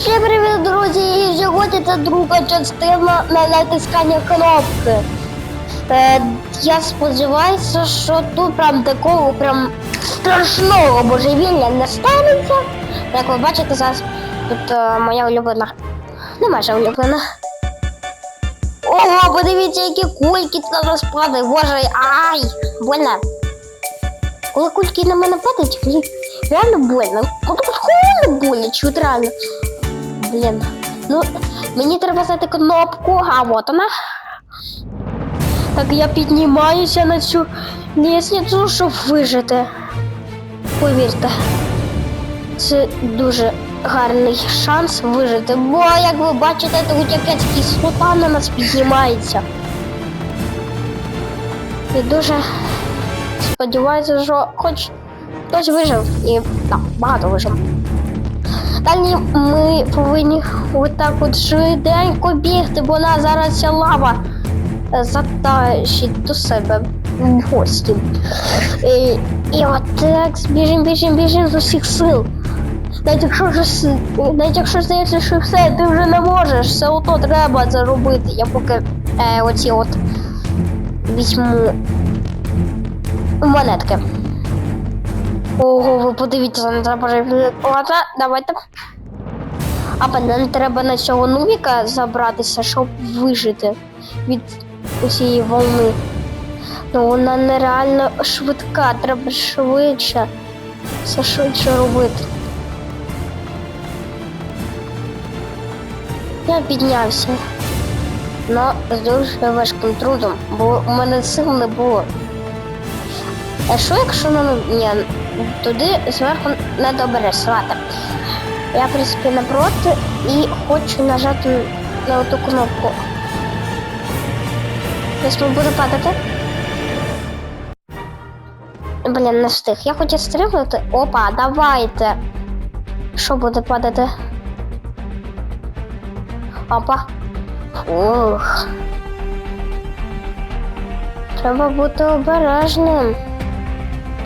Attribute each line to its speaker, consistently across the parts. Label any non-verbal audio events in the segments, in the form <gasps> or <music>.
Speaker 1: Всім привіт, друзі! І сьогодні це друга частина на натискання кнопки. Е, я сподіваюся, що тут прям такого прям страшного божевілля не станеться. Як ви бачите, зараз тут е, моя улюблена. Не майже улюблена. Ого, подивіться, які кульки на нас падають. Боже, ай! Больно. Коли кульки на мене падають, реально больно. Тут холодно боляче, реально. Блін. Ну, мені треба знайти кнопку, а от вона. Так я піднімаюся на цю лісницю, щоб вижити. Повірте, це дуже гарний шанс вижити. Бо, як ви бачите, тут якась кислота на нас піднімається. І дуже сподіваюся, що хоч хтось вижив і так, багато вижив. Далі ми повинні отак от швиденько бігти, бо нас зараз ця лава е, затащить до себе в гості. І, і отак біжим, біжим, біжим з усіх сил. Навіть якщо вже навіть якщо здається, що все, ти вже не можеш, все ото треба це робити. Я поки е, оці от візьму монетки. Ого, ви подивіться, не треба. Ладно, давайте. А нам треба на цього нубіка забратися, щоб вижити від усієї волни. Ну вона нереально швидка, треба швидше. Все швидше робити. Я піднявся. Ну, з дуже важким трудом, бо у мене сил не було. А що якщо на ні, туди зверху не добереш ладно. Я в принципі напроти і хочу нажати на оту кнопку. Десь ми буде падати. Блін, не встиг. Я хотів стрибнути. Опа, давайте. Що буде падати? Опа. Ух. Треба бути обережним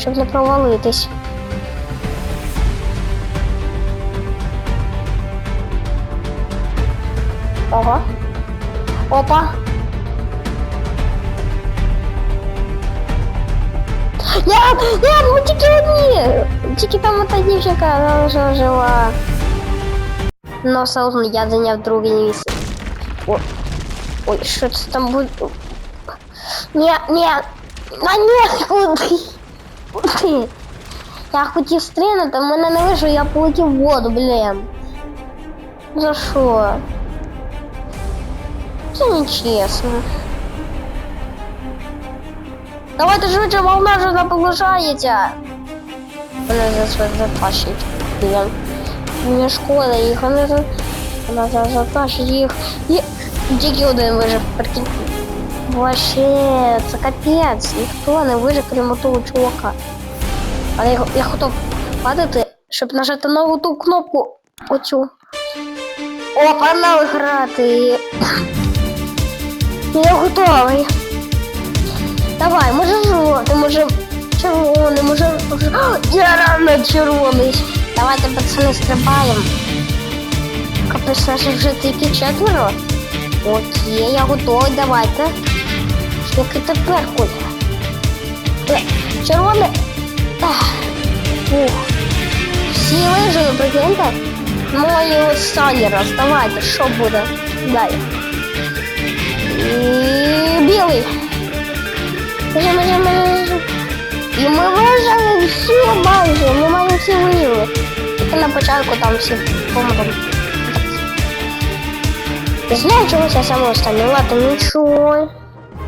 Speaker 1: щоб не провалитись. Ого. Опа. Нет, нет, ми тільки одні. Тільки там ота дівчинка вона вже жила. Но все одно я зайняв друге місце. О. Ой, що це там буде? Ні, ні. А ні, куди? Куди? Я хотів стрінути, в мене не вийшло, я полетів в воду, блін. За що? Це нечесно. Давайте швидше, волна вже наближається. Вона зараз затащить. Блін. Мені шкода їх, вона зараз затащить їх. І тільки один вижив, прикинь. Вообще, це капець. Ніхто не вижив, крім того чувака. Але я, я готов падати, щоб нажати на ту кнопку. Оцю. О, погнали грати. Я готовий. Давай, може жовтий, може червоний, може. А, Я рано червоний. Давайте, пацани, стрибаємо. Капець, нас вже тільки четверо. Окей, я готовий, давайте. Який тепер куль? Е, Червоне. Ух. Всі вижили, прикиньте? Ну і останній раз. Давайте, що буде? Далі. Білий. І ми вижили всі майже, ми майже всі вижили. Тільки на початку там всі померли. Не знаю, чому я саме останній. Ладно, нічого.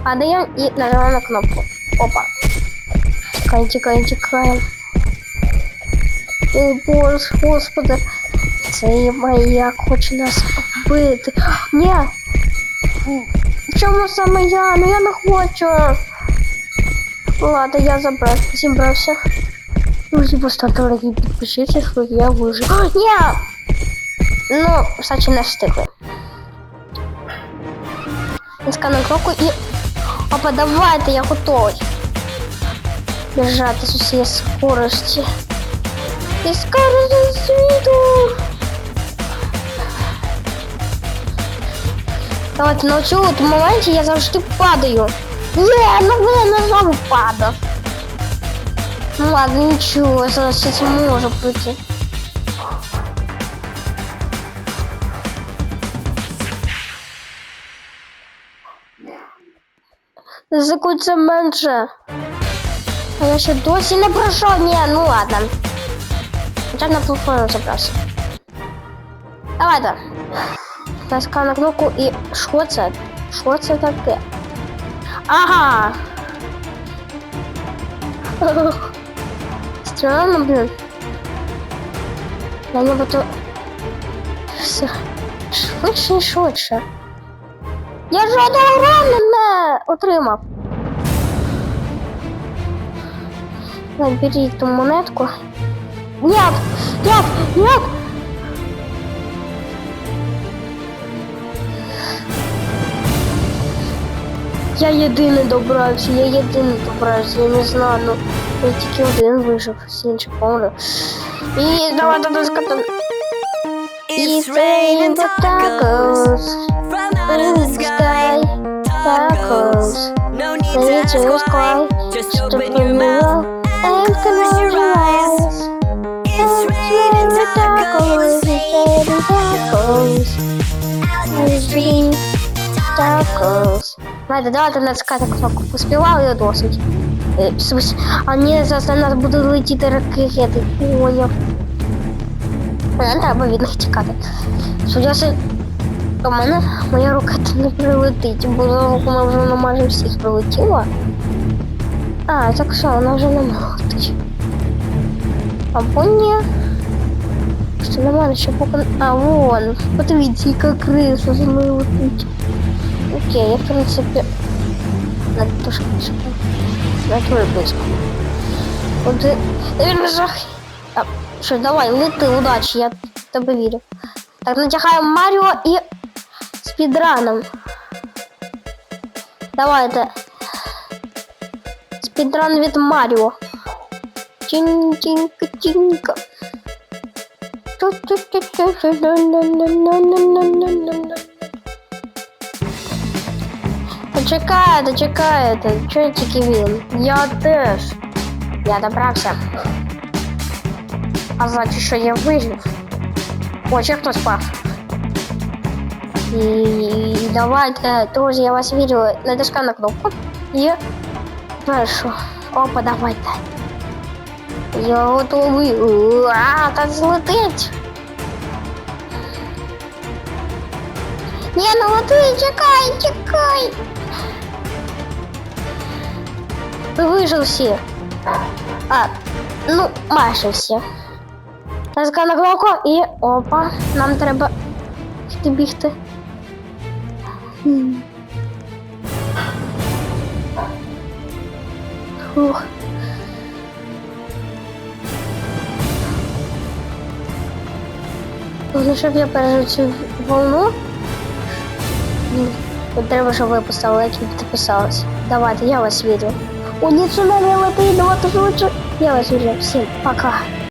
Speaker 1: Падаємо і нажимаємо на кнопку. Опа. Тікаємо, тікаємо, тікаємо. О, боже, господи. Цей маяк хоче нас вбити. <gasps> Ні. Чому саме я? Ну я не хочу. Ладно, я забрав, зібрався. Друзі, поставте лайки, підпишіться, що я вижив. <gasps> А, Ні! Ну, кстати, не встигли. Скану кнопку і... Опа, давайте, я готовий. Біжати з усієї скорості. І скорості світу. Давайте на цьому моменті я завжди падаю. Не, ну блин, я знову падав. Ну ладно, ничего, зараз я можу пройти. Закуться менше. А я ще досі не пройшов. Ні, ну ладно. Хоча на телефону забрався. Давайте. Натискаю на кнопку і що це? Що це таке? Ага. Странно, блін. Я нібито все швидше і швидше. Я жодного урону не отримав. Наберіть ту монетку. Нет! Нет! Нет! Я єдиний добрався, я єдиний добрався, я не знаю, ну я тільки один вижив, всі інші померли. І давайте доскати.
Speaker 2: It's raining tacos from out of the sky. Need to. Just open your mouth and close your eyes. It's raining tacos. It's raining
Speaker 1: Tacos. Давайте, давайте натискати кнопку. Поспівали досить. Е, А ні, зараз на нас будуть летіти ракети. Поняв. Нам треба від них тікати. Судяся, до мене моя ракета не прилетить, бо за руку вона на майже всіх прилетіла. А, так що, вона вже не летить. Або ні. Що на мене ще поки... А, вон. Подивіться, яка криса за мною летить. Окей, я в принципі. Не то що не твою близько. Один. Він жах. А, що, давай, лети, удачі, я тебе вірю. Так, натягаємо Маріо і спідраном. Давайте. Спідран від Маріо. Тінь-тінька, тінька. Чекайте, чекайте, чого тільки він? Я теж. Я добрався. А значит, что я вижив. О, ще хтось. І давайте, друзі, я вас вірю. Натискаю на кнопку. І першу. Опа, давайте. Я готовий. А, так злетить. Ні, ну лети, чекай, чекай. Ви вижив всі. А, ну, майже всі. Натискаю на кнопку і опа, нам треба йти бігти. Фух. Головне, щоб я пережив волну. Треба, щоб ви поставили лайк і підписались. Давайте, я вас вірю. Ні, цунамі летить, давайте швидше. Я вас вірю. Всім пока.